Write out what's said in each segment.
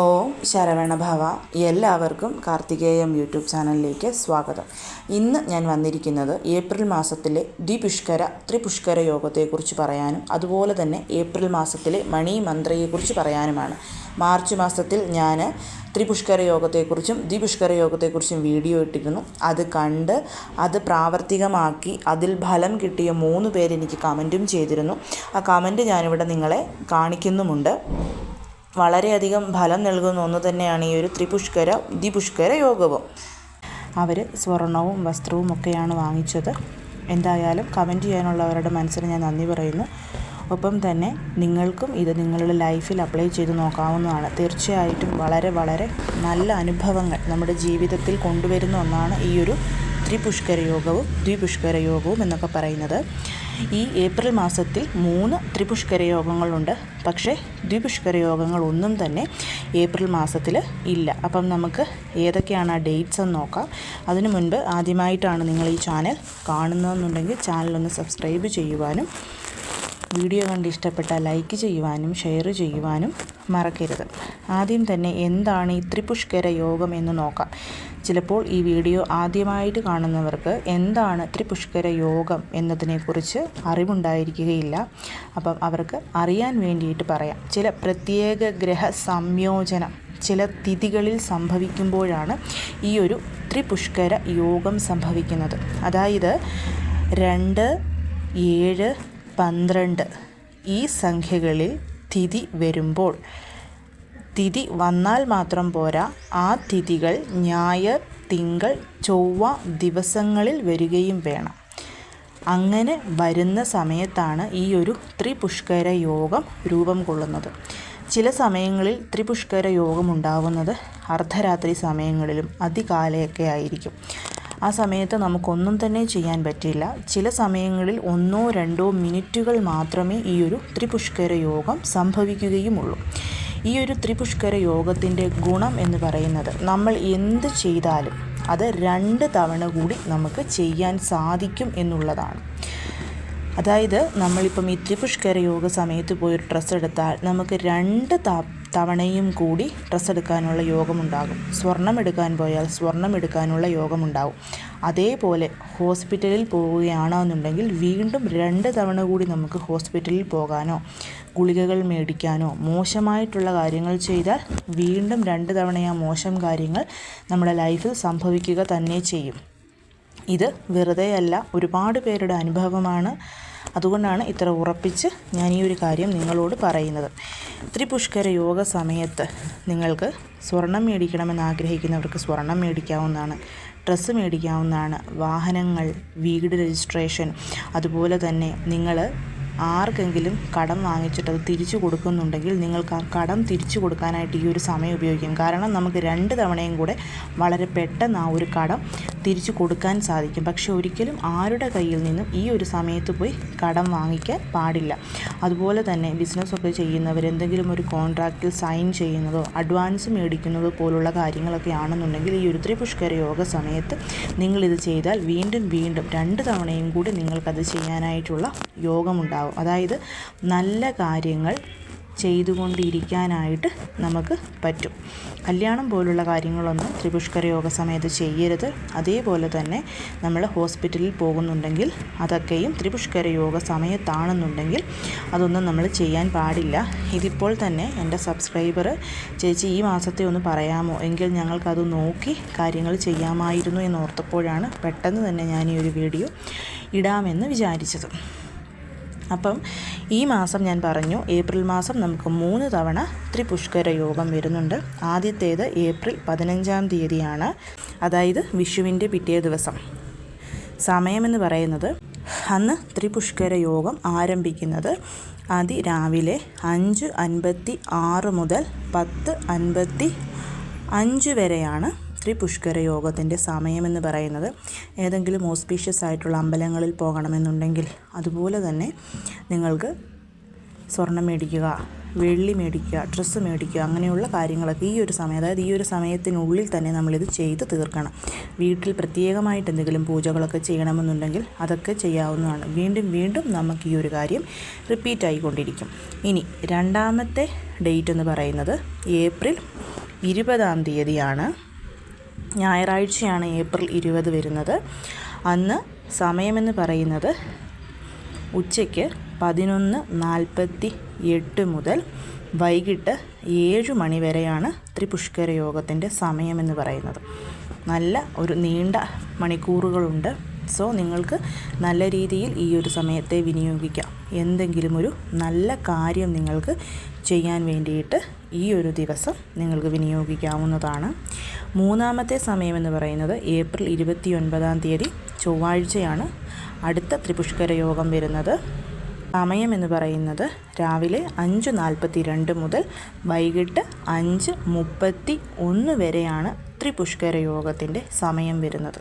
ഓം ശരവണ ഭവ എല്ലാവർക്കും കാർത്തികേയം യൂട്യൂബ് ചാനലിലേക്ക് സ്വാഗതം. ഇന്ന് ഞാൻ വന്നിരിക്കുന്നത് ഏപ്രിൽ മാസത്തിലെ ദ്വിപുഷ്കര ത്രിപുഷ്കര യോഗത്തെക്കുറിച്ച് പറയാനും അതുപോലെ തന്നെ ഏപ്രിൽ മാസത്തിലെ മണി മന്ത്രയെക്കുറിച്ച് പറയാനുമാണ്. മാർച്ച് മാസത്തിൽ ഞാൻ ത്രിപുഷ്കര യോഗത്തെക്കുറിച്ചും ദ്വിപുഷ്കര യോഗത്തെക്കുറിച്ചും വീഡിയോ ഇട്ടിരുന്നു. അത് കണ്ട് അത് പ്രാവർത്തികമാക്കി അതിൽ ഫലം കിട്ടിയ മൂന്ന് പേരെനിക്ക് കമന്റും ചെയ്തിരുന്നു. ആ കമന്റ് ഞാനിവിടെ നിങ്ങളെ കാണിക്കുന്നുമുണ്ട്. വളരെയധികം ഫലം നൽകുന്ന ഒന്ന് തന്നെയാണ് ഈ ഒരു ത്രിപുഷ്കര ദ്വിപുഷ്കര യോഗവും. അവർ സ്വർണവും വസ്ത്രവും ഒക്കെയാണ് വാങ്ങിച്ചത്. എന്തായാലും കമന്റ് ചെയ്യാനുള്ളവരുടെ മനസ്സിന് ഞാൻ നന്ദി പറയുന്നു. ഒപ്പം തന്നെ നിങ്ങൾക്കും ഇത് നിങ്ങളുടെ ലൈഫിൽ അപ്ലൈ ചെയ്ത് നോക്കാവുന്നതാണ്. തീർച്ചയായിട്ടും വളരെ വളരെ നല്ല അനുഭവങ്ങൾ നമ്മുടെ ജീവിതത്തിൽ കൊണ്ടുവരുന്ന ഒന്നാണ് ഈ ഒരു ത്രിപുഷ്കര യോഗവും ദ്വിപുഷ്കര യോഗവും എന്നൊക്കെ പറയുന്നത്. ഈ ഏപ്രിൽ മാസത്തിൽ മൂന്ന് ത്രിപുഷ്കര യോഗങ്ങളുണ്ട്. പക്ഷേ ദ്വിപുഷ്കര യോഗങ്ങളൊന്നും തന്നെ ഏപ്രിൽ മാസത്തിൽ ഇല്ല. അപ്പം നമുക്ക് ഏതൊക്കെയാണ് ആ ഡേറ്റ്സ് എന്ന് നോക്കാം. അതിനു മുൻപ് ആദ്യമായിട്ടാണ് നിങ്ങൾ ഈ ചാനൽ കാണുന്നതെന്നുണ്ടെങ്കിൽ ചാനലൊന്ന് സബ്സ്ക്രൈബ് ചെയ്യുവാനും വീഡിയോ കണ്ട് ഇഷ്ടപ്പെട്ടാൽ ലൈക്ക് ചെയ്യുവാനും ഷെയർ ചെയ്യുവാനും മറക്കരുത്. ആദ്യം തന്നെ എന്താണ് ഈ ത്രിപുഷ്കര യോഗം എന്ന് നോക്കാം. ചിലപ്പോൾ ഈ വീഡിയോ ആദ്യമായിട്ട് കാണുന്നവർക്ക് എന്താണ് ത്രിപുഷ്കര യോഗം എന്നതിനെക്കുറിച്ച് അറിവുണ്ടായിരിക്കുകയില്ല. അപ്പം അവർക്ക് അറിയാൻ വേണ്ടിയിട്ട് പറയാം. ചില പ്രത്യേക ഗ്രഹ സംയോജനം ചില തിഥികളിൽ സംഭവിക്കുമ്പോഴാണ് ഈ ഒരു ത്രിപുഷ്കര യോഗം സംഭവിക്കുന്നത്. അതായത് രണ്ട് ഏഴ് പന്ത്രണ്ട് ഈ സംഖ്യകളിൽ തിഥി വരുമ്പോൾ. തിഥി വന്നാൽ മാത്രം പോരാ. ആ തിഥികൾ ഞായർ തിങ്കൾ ചൊവ്വ ദിവസങ്ങളിൽ വരികയും വേണം. അങ്ങനെ വരുന്ന സമയത്താണ് ഈ ഒരു ത്രിപുഷ്കര യോഗം രൂപം കൊള്ളുന്നത്. ചില സമയങ്ങളിൽ ത്രിപുഷ്കര യോഗം ഉണ്ടാവുന്നത് അർദ്ധരാത്രി സമയങ്ങളിലും അതികാലയൊക്കെ ആയിരിക്കും. ആ സമയത്ത് നമുക്കൊന്നും തന്നെ ചെയ്യാൻ പറ്റില്ല ചില സമയങ്ങളിൽ ഒന്നോ രണ്ടോ മിനിറ്റുകൾ മാത്രമേ ഈ ഒരു ത്രിപുഷ്കര യോഗം സംഭവിക്കുകയുമുള്ളൂ. ഈ ഒരു ത്രിപുഷ്കര യോഗത്തിന്റെ ഗുണം എന്ന് പറയുന്നത് നമ്മൾ എന്ത് ചെയ്താലും അത് രണ്ട് തവണ കൂടി നമുക്ക് ചെയ്യാൻ സാധിക്കും എന്നുള്ളതാണ്. അതായത് നമ്മളിപ്പം ഈ ത്രിപുഷ്കര യോഗ സമയത്ത് പോയി ഒരു ഡ്രസ്സ് എടുത്താൽ നമുക്ക് രണ്ട് തവണയും കൂടി ഡ്രസ്സ് എടുക്കാനുള്ള യോഗമുണ്ടാകും. സ്വർണം എടുക്കാൻ പോയാൽ സ്വർണം എടുക്കാനുള്ള യോഗമുണ്ടാകും അതേപോലെ ഹോസ്പിറ്റലിൽ പോവുകയാണെന്നുണ്ടെങ്കിൽ വീണ്ടും രണ്ട് തവണ കൂടി നമുക്ക് ഹോസ്പിറ്റലിൽ പോകാനോ ഗുളികകൾ മേടിക്കാനോ മോശമായിട്ടുള്ള കാര്യങ്ങൾ ചെയ്താൽ വീണ്ടും രണ്ട് തവണ ആ മോശം കാര്യങ്ങൾ നമ്മുടെ ലൈഫിൽ സംഭവിക്കുക തന്നെ ചെയ്യും. ഇത് വെറുതെയല്ല ഒരുപാട് പേരുടെ അനുഭവമാണ്. അതുകൊണ്ടാണ് ഇത്ര ഉറപ്പിച്ച് ഞാൻ ഈ ഒരു കാര്യം നിങ്ങളോട് പറയുന്നത്. ത്രിപുഷ്കര യോഗ സമയത്ത് നിങ്ങൾക്ക് സ്വർണം മേടിക്കണമെന്ന് ആഗ്രഹിക്കുന്നവർക്ക് സ്വർണം മേടിക്കാവുന്നതാണ് ഡ്രസ്സ് മേടിക്കാവുന്നതാണ് വാഹനങ്ങൾ വീട് രജിസ്ട്രേഷൻ അതുപോലെ തന്നെ നിങ്ങൾ ആർക്കെങ്കിലും കടം വാങ്ങിച്ചിട്ട് അത് തിരിച്ചു കൊടുക്കുന്നുണ്ടെങ്കിൽ നിങ്ങൾക്ക് ആ കടം തിരിച്ചു കൊടുക്കാനായിട്ട് ഈ ഒരു സമയം ഉപയോഗിക്കും. കാരണം നമുക്ക് രണ്ട് തവണയും കൂടെ വളരെ പെട്ടെന്ന് ആ ഒരു കടം തിരിച്ചു കൊടുക്കാൻ സാധിക്കും. പക്ഷേ ഒരിക്കലും ആരുടെ കയ്യിൽ നിന്നും ഈ ഒരു സമയത്ത് പോയി കടം വാങ്ങിക്കാൻ പാടില്ല. അതുപോലെ തന്നെ ബിസിനസ്സൊക്കെ ചെയ്യുന്നവർ എന്തെങ്കിലും ഒരു കോൺട്രാക്റ്റിൽ സൈൻ ചെയ്യുന്നതോ അഡ്വാൻസ് മേടിക്കുന്നതോ പോലുള്ള കാര്യങ്ങളൊക്കെ ആണെന്നുണ്ടെങ്കിൽ ഈ ഒരു ത്രിപുഷ്കര യോഗ സമയത്ത് നിങ്ങളിത് ചെയ്താൽ വീണ്ടും വീണ്ടും രണ്ട് തവണയും കൂടി നിങ്ങൾക്കത് ചെയ്യാനായിട്ടുള്ള യോഗമുണ്ടാകും അതായത് നല്ല കാര്യങ്ങൾ ചെയ്തുകൊണ്ടിരിക്കാനായിട്ട് നമുക്ക് പറ്റും. കല്യാണം പോലുള്ള കാര്യങ്ങളൊന്നും ത്രിപുഷ്കര യോഗ സമയത്ത് ചെയ്യരുത്. അതേപോലെ തന്നെ നമ്മൾ ഹോസ്പിറ്റലിൽ പോകുന്നുണ്ടെങ്കിൽ അതൊക്കെയും ത്രിപുഷ്കര യോഗ സമയത്താണെന്നുണ്ടെങ്കിൽ അതൊന്നും നമ്മൾ ചെയ്യാൻ പാടില്ല. ഇതിപ്പോൾ തന്നെ എന്റെ സബ്സ്ക്രൈബർ ചേച്ചി ഈ മാസത്തെ ഒന്ന് പറയാമോ? എങ്കിൽ ഞങ്ങൾക്കത് നോക്കി കാര്യങ്ങൾ ചെയ്യാമായിരുന്നു എന്നോർത്തപ്പോഴാണ് പെട്ടെന്ന് തന്നെ ഞാൻ ഈ ഒരു വീഡിയോ ഇടാമെന്ന് വിചാരിച്ചത്. അപ്പം ഈ മാസം ഞാൻ പറഞ്ഞു ഏപ്രിൽ മാസം നമുക്ക് മൂന്ന് തവണ ത്രിപുഷ്കര യോഗം വരുന്നുണ്ട്. ആദ്യത്തേത് ഏപ്രിൽ പതിനഞ്ചാം തീയതിയാണ്. അതായത് വിഷുവിന്റെ പിറ്റേ ദിവസം. സമയമെന്ന് പറയുന്നത് അന്ന് ത്രിപുഷ്കര യോഗം ആരംഭിക്കുന്നത് അതിരാവിലെ അഞ്ച് അൻപത്തി ആറ് മുതൽ പത്ത് അൻപത്തി അഞ്ച് വരെയാണ്. ശ്രീ പുഷ്കര യോഗത്തിന്റെ സമയമെന്ന് പറയുന്നത് ഏതെങ്കിലും ഓസ്പീഷ്യസ് ആയിട്ടുള്ള അമ്പലങ്ങളിൽ പോകണമെന്നുണ്ടെങ്കിൽ അതുപോലെ തന്നെ നിങ്ങൾക്ക് സ്വർണം മേടിക്കുക വെള്ളി മേടിക്കുക ഡ്രസ്സ് മേടിക്കുക അങ്ങനെയുള്ള കാര്യങ്ങളൊക്കെ ഈ ഒരു സമയം അതായത് ഈ ഒരു സമയത്തിനുള്ളിൽ തന്നെ നമ്മളിത് ചെയ്ത് തീർക്കണം. വീട്ടിൽ പ്രത്യേകമായിട്ട് എന്തെങ്കിലും പൂജകളൊക്കെ ചെയ്യണമെന്നുണ്ടെങ്കിൽ അതൊക്കെ ചെയ്യാവുന്നതാണ്. വീണ്ടും വീണ്ടും നമുക്ക് ഈ ഒരു കാര്യം റിപ്പീറ്റ് ആയിക്കൊണ്ടിരിക്കും. ഇനി രണ്ടാമത്തെ ഡേറ്റ് എന്ന് പറയുന്നത് ഏപ്രിൽ ഇരുപതാം തീയതിയാണ്. ഞായറാഴ്ചയാണ് ഏപ്രിൽ ഇരുപത് വരുന്നത്. അന്ന് സമയമെന്ന് പറയുന്നത് ഉച്ചയ്ക്ക് പതിനൊന്ന് നാൽപ്പത്തി എട്ട് മുതൽ വൈകിട്ട് ഏഴ് മണി വരെയാണ് ത്രിപുഷ്കര യോഗത്തിന്റെ സമയമെന്ന് പറയുന്നത്. നല്ല ഒരു നീണ്ട മണിക്കൂറുകളുണ്ട്. സോ നിങ്ങൾക്ക് നല്ല രീതിയിൽ ഈ ഒരു സമയത്തെ വിനിയോഗിക്കാം. എന്തെങ്കിലും ഒരു നല്ല കാര്യം നിങ്ങൾക്ക് ചെയ്യാൻ വേണ്ടിയിട്ട് ഈ ഒരു ദിവസം നിങ്ങൾക്ക് വിനിയോഗിക്കാവുന്നതാണ്. മൂന്നാമത്തെ സമയമെന്ന് പറയുന്നത് ഏപ്രിൽ ഇരുപത്തി ഒൻപതാം തീയതി ചൊവ്വാഴ്ചയാണ് അടുത്ത ത്രിപുഷ്കര യോഗം വരുന്നത്. സമയം എന്ന് പറയുന്നത് രാവിലെ അഞ്ച് നാൽപ്പത്തി രണ്ട് മുതൽ വൈകിട്ട് അഞ്ച് മുപ്പത്തി ഒന്ന് വരെയാണ് ത്രിപുഷ്കര യോഗത്തിന്റെ സമയം വരുന്നത്.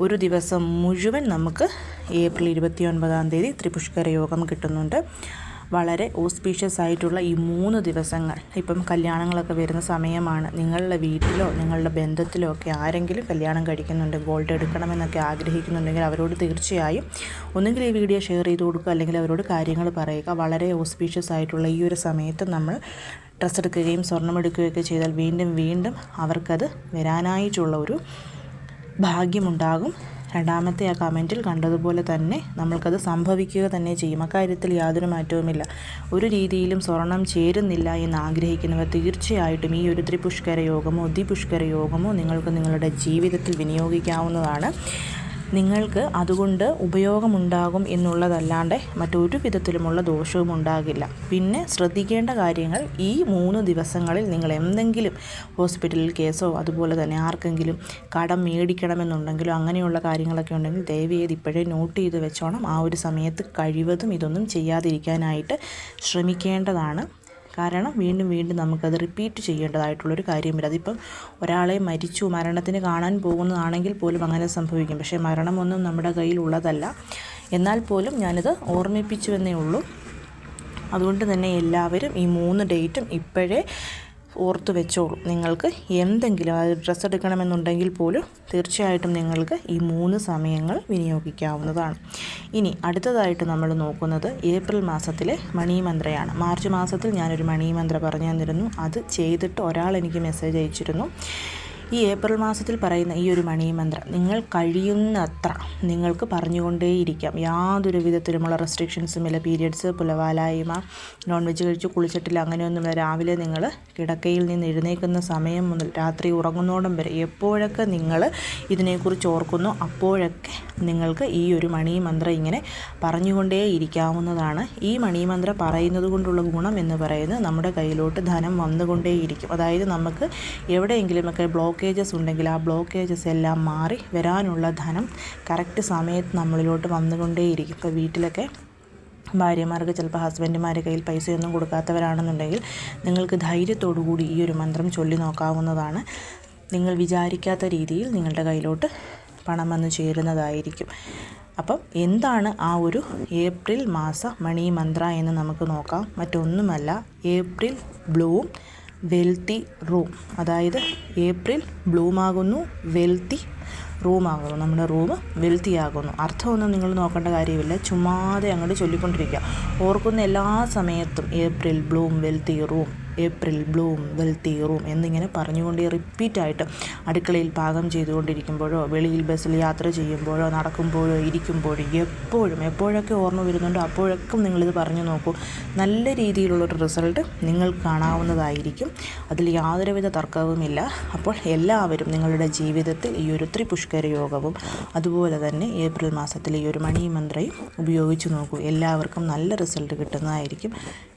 ഒരു ദിവസം മുഴുവൻ നമുക്ക് ഏപ്രിൽ ഇരുപത്തി ഒൻപതാം തീയതി ത്രിപുഷ്കര യോഗം കിട്ടുന്നുണ്ട്. വളരെ ഓസ്പീഷ്യസ് ആയിട്ടുള്ള ഈ മൂന്ന് ദിവസങ്ങൾ. ഇപ്പം കല്യാണങ്ങളൊക്കെ വരുന്ന സമയമാണ്. നിങ്ങളുടെ വീട്ടിലോ നിങ്ങളുടെ ബന്ധത്തിലോ ഒക്കെ ആരെങ്കിലും കല്യാണം കഴിക്കുന്നുണ്ട് ഗോൾഡ് എടുക്കണമെന്നൊക്കെ ആഗ്രഹിക്കുന്നുണ്ടെങ്കിൽ അവരോട് തീർച്ചയായും ഒന്നുകിൽ ഈ വീഡിയോ ഷെയർ ചെയ്ത് കൊടുക്കുക അല്ലെങ്കിൽ അവരോട് കാര്യങ്ങൾ പറയുക. വളരെ ഓസ്പീഷ്യസ് ആയിട്ടുള്ള ഈ ഒരു സമയത്ത് നമ്മൾ ഡ്രസ്സ് എടുക്കുകയും സ്വർണം എടുക്കുകയൊക്കെ ചെയ്താൽ വീണ്ടും വീണ്ടും അവർക്കത് വരാനായിട്ടുള്ള ഒരു ഭാഗ്യമുണ്ടാകും. രണ്ടാമത്തെ ആ കമന്റിൽ കണ്ടതുപോലെ തന്നെ നമ്മൾക്കത് സംഭവിക്കുക തന്നെ ചെയ്യും. അക്കാര്യത്തിൽ യാതൊരു മാറ്റവുമില്ല. ഒരു രീതിയിലും സ്വർണം ചേരുന്നില്ല എന്ന് ആഗ്രഹിക്കുന്നവർ തീർച്ചയായിട്ടും ഈ ഒരു ത്രിപുഷ്കര യോഗമോ ദ്വിപുഷ്കര യോഗമോ നിങ്ങൾക്ക് നിങ്ങളുടെ ജീവിതത്തിൽ വിനിയോഗിക്കാവുന്നതാണ്. നിങ്ങൾക്ക് അതുകൊണ്ട് ഉപയോഗമുണ്ടാകും എന്നുള്ളതല്ലാണ്ട് മറ്റൊരു വിധത്തിലുമുള്ള ദോഷവും ഉണ്ടാകില്ല. പിന്നെ ശ്രദ്ധിക്കേണ്ട കാര്യങ്ങൾ ഈ മൂന്ന് ദിവസങ്ങളിൽ നിങ്ങൾ എന്തെങ്കിലും ഹോസ്പിറ്റലിൽ കേസോ അതുപോലെ തന്നെ ആർക്കെങ്കിലും കടം മേടിക്കണമെന്നുണ്ടെങ്കിലോ അങ്ങനെയുള്ള കാര്യങ്ങളൊക്കെ ഉണ്ടെങ്കിൽ ദയവേത് ഇപ്പോഴേ നോട്ട് ചെയ്ത് വെച്ചോണം. ആ ഒരു സമയത്ത് കഴിവതും ഇതൊന്നും ചെയ്യാതിരിക്കാനായിട്ട് ശ്രമിക്കേണ്ടതാണ്. കാരണം വീണ്ടും വീണ്ടും നമുക്കത് റിപ്പീറ്റ് ചെയ്യേണ്ടതായിട്ടുള്ളൊരു കാര്യമില്ല. അതിപ്പം ഒരാളെ മരിച്ചു മരണത്തിന് കാണാൻ പോകുന്നതാണെങ്കിൽ പോലും അങ്ങനെ സംഭവിക്കും. പക്ഷേ മരണമൊന്നും നമ്മുടെ കയ്യിലുള്ളതല്ല. എന്നാൽ പോലും ഞാനിത് ഓർമ്മിപ്പിച്ചുവെന്നേ ഉള്ളൂ. അതുകൊണ്ട് തന്നെ എല്ലാവരും ഈ മൂന്ന് ഡേറ്റും ഇപ്പോഴേ ഓർത്ത് വെച്ചോളൂ. നിങ്ങൾക്ക് എന്തെങ്കിലും അത് ഡ്രസ്സ് എടുക്കണമെന്നുണ്ടെങ്കിൽ പോലും തീർച്ചയായിട്ടും നിങ്ങൾക്ക് ഈ മൂന്ന് സമയങ്ങൾ വിനിയോഗിക്കാവുന്നതാണ്. ഇനി അടുത്തതായിട്ട് നമ്മൾ നോക്കുന്നത് ഏപ്രിൽ മാസത്തിലെ മണിമന്ത്രയാണ്. മാർച്ച് മാസത്തിൽ ഞാനൊരു മണിമന്ത്ര പറഞ്ഞു തന്നിരുന്നു. അത് ചെയ്തിട്ട് ഒരാൾ എനിക്ക് മെസ്സേജ് അയച്ചിരുന്നു. ഈ ഏപ്രിൽ മാസത്തിൽ പറയുന്ന ഈ ഒരു മന്ത്രം നിങ്ങൾ കഴിയുന്നത്ര നിങ്ങൾക്ക് പറഞ്ഞുകൊണ്ടേയിരിക്കാം. യാതൊരു വിധത്തിലുമുള്ള റെസ്ട്രിക്ഷൻസും ഇല്ല. പീരിയഡ്സ് പുലവാലായ്മ നോൺ വെജ് കഴിച്ച് കുളിച്ചിട്ടില്ല അങ്ങനെയൊന്നുമില്ല. രാവിലെ നിങ്ങൾ കിടക്കയിൽ നിന്ന് എഴുന്നേൽക്കുന്ന സമയം മുതൽ രാത്രി ഉറങ്ങുന്നോടം വരെ എപ്പോഴൊക്കെ നിങ്ങൾ ഇതിനെക്കുറിച്ച് ഓർക്കുന്നു അപ്പോഴൊക്കെ നിങ്ങൾക്ക് ഈ ഒരു മന്ത്രം ഇങ്ങനെ പറഞ്ഞുകൊണ്ടേ ഇരിക്കാവുന്നതാണ് ഈ മന്ത്രം പറയുന്നത് കൊണ്ടുള്ള ഗുണം എന്ന് പറയുന്നത് നമ്മുടെ കയ്യിലോട്ട് ധനം വന്നുകൊണ്ടേയിരിക്കും. അതായത് നമുക്ക് എവിടെയെങ്കിലുമൊക്കെ ബ്ലോക്ക് ബ്ലോക്കേജസ് ഉണ്ടെങ്കിൽ ആ ബ്ലോക്കേജസ് എല്ലാം മാറി വരാനുള്ള ധനം കറക്റ്റ് സമയത്ത് നമ്മളിലോട്ട് വന്നുകൊണ്ടേയിരിക്കും. ഇപ്പോൾ വീട്ടിലൊക്കെ ഭാര്യമാർക്ക് ചിലപ്പോൾ ഹസ്ബൻഡുമാരെ കയ്യിൽ പൈസയൊന്നും കൊടുക്കാത്തവരാണെന്നുണ്ടെങ്കിൽ നിങ്ങൾക്ക് ധൈര്യത്തോടു കൂടി ഈ ഒരു മന്ത്രം ചൊല്ലി നോക്കാവുന്നതാണ്. നിങ്ങൾ വിചാരിക്കാത്ത രീതിയിൽ നിങ്ങളുടെ കയ്യിലോട്ട് പണം വന്നു ചേരുന്നതായിരിക്കും. അപ്പം എന്താണ് ആ ഒരു ഏപ്രിൽ മാസ മണി മന്ത്ര എന്ന് നമുക്ക് നോക്കാം. മറ്റൊന്നുമല്ല ഏപ്രിൽ ബ്ലൂ വെൽത്തി റൂം. അതായത് ഏപ്രിൽ ബ്ലൂമാകുന്നു വെൽത്തി റൂമാകുന്നു. നമ്മുടെ റൂം വെൽത്തിയാകുന്നു. അർത്ഥമൊന്നും നിങ്ങൾ നോക്കേണ്ട കാര്യമില്ല. ചുമ്മാതെ അങ്ങോട്ട് ചൊല്ലിക്കൊണ്ടിരിക്കുക. ഓർക്കുന്ന എല്ലാ സമയത്തും April bloom wealthy room. April bloom wealthy room എന്നിങ്ങനെ പറഞ്ഞുകൊണ്ട് റിപ്പീറ്റായിട്ട് അടുക്കളയിൽ പാകം ചെയ്തുകൊണ്ടിരിക്കുമ്പോഴോ വെളിയിൽ ബസ്സിൽ യാത്ര ചെയ്യുമ്പോഴോ നടക്കുമ്പോഴോ ഇരിക്കുമ്പോഴോ എപ്പോഴും എപ്പോഴൊക്കെ ഓർമ്മ വരുന്നുണ്ടോ അപ്പോഴൊക്കെ നിങ്ങളിത് പറഞ്ഞു നോക്കൂ. നല്ല രീതിയിലുള്ളൊരു റിസൾട്ട് നിങ്ങൾ കാണാവുന്നതായിരിക്കും. അതിൽ യാതൊരുവിധ തർക്കവുമില്ല. അപ്പോൾ എല്ലാവരും നിങ്ങളുടെ ജീവിതത്തിൽ ഈ ഒരു ത്രിപുഷ്കര യോഗവും അതുപോലെ തന്നെ ഏപ്രിൽ മാസത്തിൽ ഈ ഒരു മണിമന്ത്രയും ഉപയോഗിച്ച് നോക്കൂ. എല്ലാവർക്കും നല്ല റിസൾട്ട് കിട്ടുന്നതായിരിക്കും.